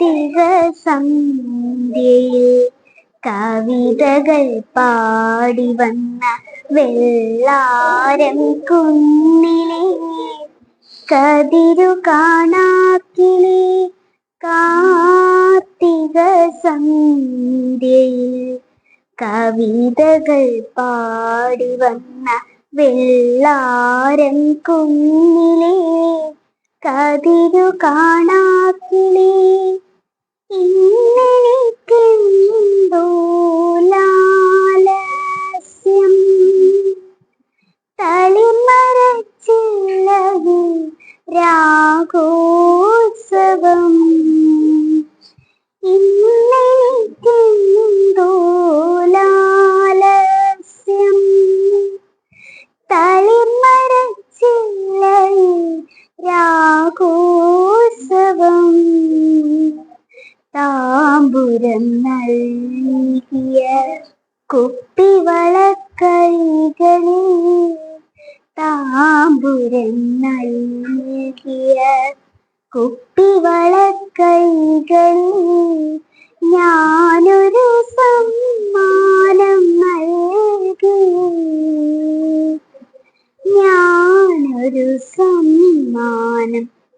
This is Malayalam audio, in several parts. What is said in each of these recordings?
കാർത്തിക സന്ധ്യയിൽ കവിതകൾ പാടി വന്ന വെള്ളാരം കുന്നിലെ കതിരു കാണാക്കിളി കാർത്തിക സന്ധ്യയിൽ കവിതകൾ പാടി വന്ന വെള്ളാരം കുന്നിലെ കതിരു കാണാക്കിളി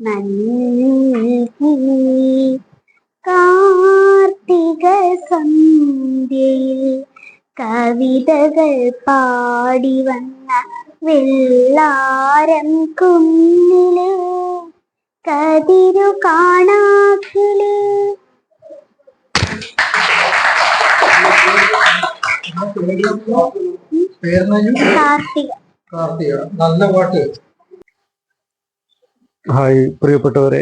നൽകി കാർത്തിക സന്ധ്യയിൽ കവിതകൾ പാടി വന്ന വെള്ളാരം കുന്നിൽ. കതിരു കാണാക്കിൽ കാർത്തിക. കാർത്തിക. നല്ല പാട്ട്. ഹായ് പ്രിയപ്പെട്ടവരെ.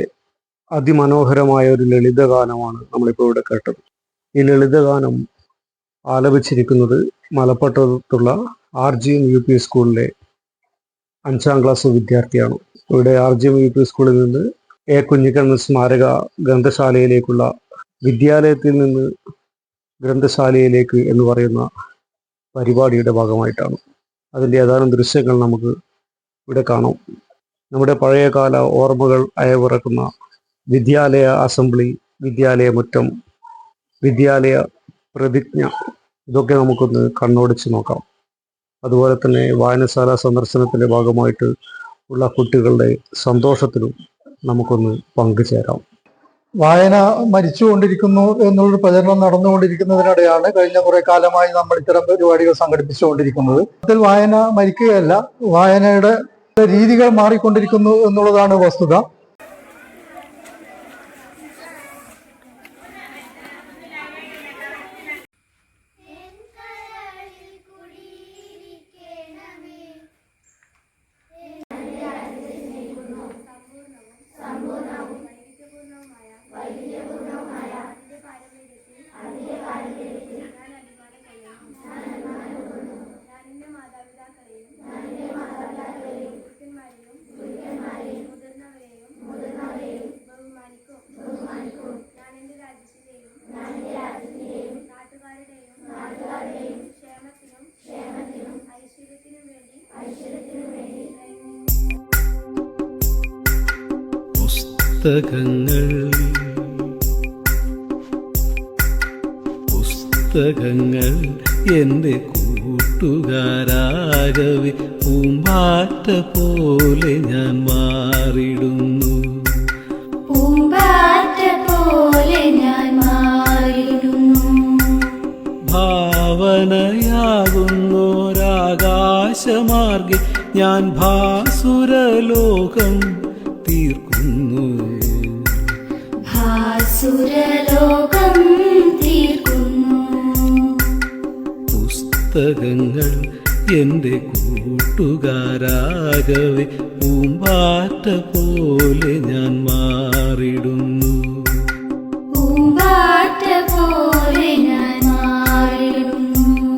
അതിമനോഹരമായ ഒരു ലളിതഗാനമാണ് നമ്മളിപ്പോൾ ഇവിടെ കേട്ടത്. ഈ ലളിതഗാനം ആലപിച്ചിരിക്കുന്നത് മലപ്പട്ടത്തുള്ള R G M U P സ്കൂളിലെ അഞ്ചാം ക്ലാസ് വിദ്യാർത്ഥിയാണ്. ഇവിടെ R G M U P സ്കൂളിൽ നിന്ന് എ കുഞ്ഞിക്കണ്ണൻ സ്മാരക ഗ്രന്ഥശാലയിലേക്കുള്ള വിദ്യാലയത്തിൽ നിന്ന് ഗ്രന്ഥശാലയിലേക്ക് എന്ന് പറയുന്ന പരിപാടിയുടെ ഭാഗമായിട്ടാണ്. അതിന്റെ ഏതാനും ദൃശ്യങ്ങൾ നമുക്ക് ഇവിടെ കാണാം. നമ്മുടെ പഴയകാല ഓർമ്മകൾ അയവിറക്കുന്ന വിദ്യാലയ അസംബ്ലി വിദ്യാലയ മുറ്റം വിദ്യാലയ പ്രതിജ്ഞ ഇതൊക്കെ നമുക്കൊന്ന് കണ്ണോടിച്ച് നോക്കാം. അതുപോലെ തന്നെ വായനശാല സന്ദർശനത്തിന്റെ ഭാഗമായിട്ട് ഉള്ള കുട്ടികളുടെ സന്തോഷത്തിലും നമുക്കൊന്ന് പങ്കുചേരാം. വായന മരിച്ചുകൊണ്ടിരിക്കുന്നു എന്നുള്ളൊരു പ്രചരണം നടന്നുകൊണ്ടിരിക്കുന്നതിനിടെയാണ് കഴിഞ്ഞ കുറെ കാലമായി നമ്മൾ ഇത്തരം പരിപാടികൾ സംഘടിപ്പിച്ചുകൊണ്ടിരിക്കുന്നത്. അതിൽ വായന മരിക്കുകയല്ല വായനയുടെ രീതികൾ മാറിക്കൊണ്ടിരിക്കുന്നു എന്നുള്ളതാണ് വസ്തുത. പുസ്തകങ്ങൾ. പുസ്തകങ്ങൾ എന്റെ കൂട്ടുകാരാകവി. പൂമ്പാറ്റ പോലെ ഞാൻ മാറിടുന്നു. പൂമ്പാറ്റ പോലെ ഞാൻ മാറിടുന്നു. ഭാവനയാകുന്നൊരാകാശമാർഗെ. ഞാൻ ഭാസുരലോകം ഭാസുരലോകം തീർക്കുന്നു. പുസ്തകങ്ങൾ എന്റെ കൂട്ടുകാരാകവെ പൂമ്പാറ്റ പോലെ ഞാൻ മാറിടുന്നു. പൂമ്പാറ്റ പോലെ ഞാൻ മാറിടുന്നു.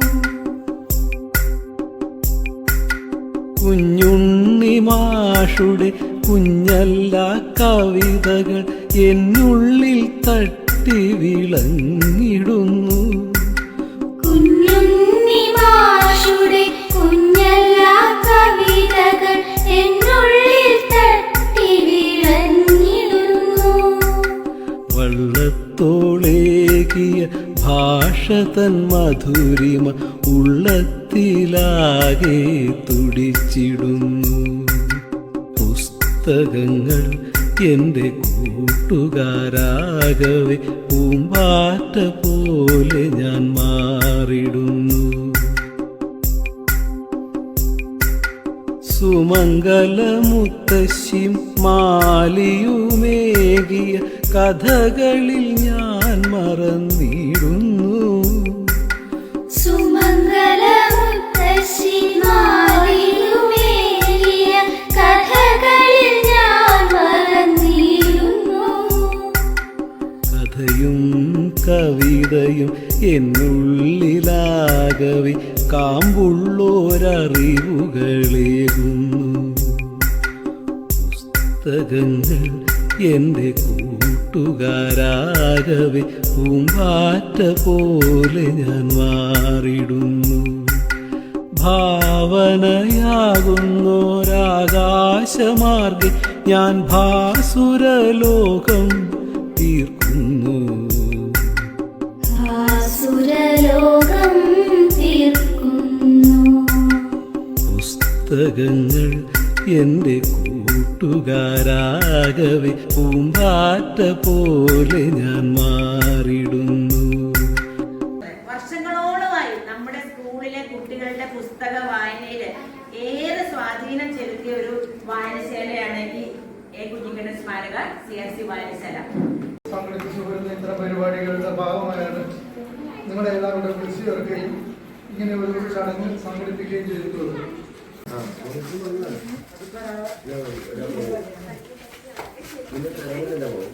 കുഞ്ഞുണ്ണി മാഷുടെ കുഞ്ഞല്ല കവിതകൾ എന്നുള്ളിൽ തട്ടി വിളങ്ങിടുന്നു. വള്ളത്തോളേകിയ ഭാഷ തൻ മധുരിമ ഉള്ളത്തിലാകെ തുടിച്ചിടുന്നു. പുസ്തകങ്ങൾ എന്റെ കൂട്ടുകാരാകവെ. പൂമ്പാറ്റ പോലെ ഞാൻ മാറിടുന്നു. സുമംഗലമുത്തശ്ശിം മാലിയുമേകിയ കഥകളിൽ ഞാൻ മറന്നിടുന്നു കവിതയും എന്നുള്ളിലാകവി കാമ്പുള്ളോരറിവുകളേകുന്നു. പുസ്തകങ്ങൾ എന്റെ കൂട്ടുകാരാകവി പൂമ്പാറ്റ പോലെ ഞാൻ മാറിടുന്നു. ഭാവനയാകുന്നോരാകാശമാർഗെ ഞാൻ ഭാസുരലോകം പുസ്തകങ്ങൾ എന്റെ കൂട്ടുകാരാകവെ. പൂമ്പാറ്റ പോലെ ഞാൻ മാറിടുന്നു വർഷങ്ങളോളമായി നമ്മുടെ സ്കൂളിലെ കുട്ടികളുടെ പുസ്തക വായനയിൽ ഏറെ സ്വാധീനം ചെലുത്തിയ ഒരു വായനശാലയാണ് ഈ എ കുഞ്ഞിക്കണ്ണൻ സ്മാരക സി ആർ സി വായനശാല. സംഘടിപ്പിച്ചു വരുന്ന ഇത്തരം പരിപാടികളുടെ ഭാഗമായാണ് നിങ്ങളെ എല്ലാവരും വിളിച്ചു ചേർക്കുകയും ഇങ്ങനെ ഒരു ചടങ്ങ് സംഘടിപ്പിക്കുകയും ചെയ്തിട്ടുള്ളത്. പിന്നെ തിരുവനന്തപുരം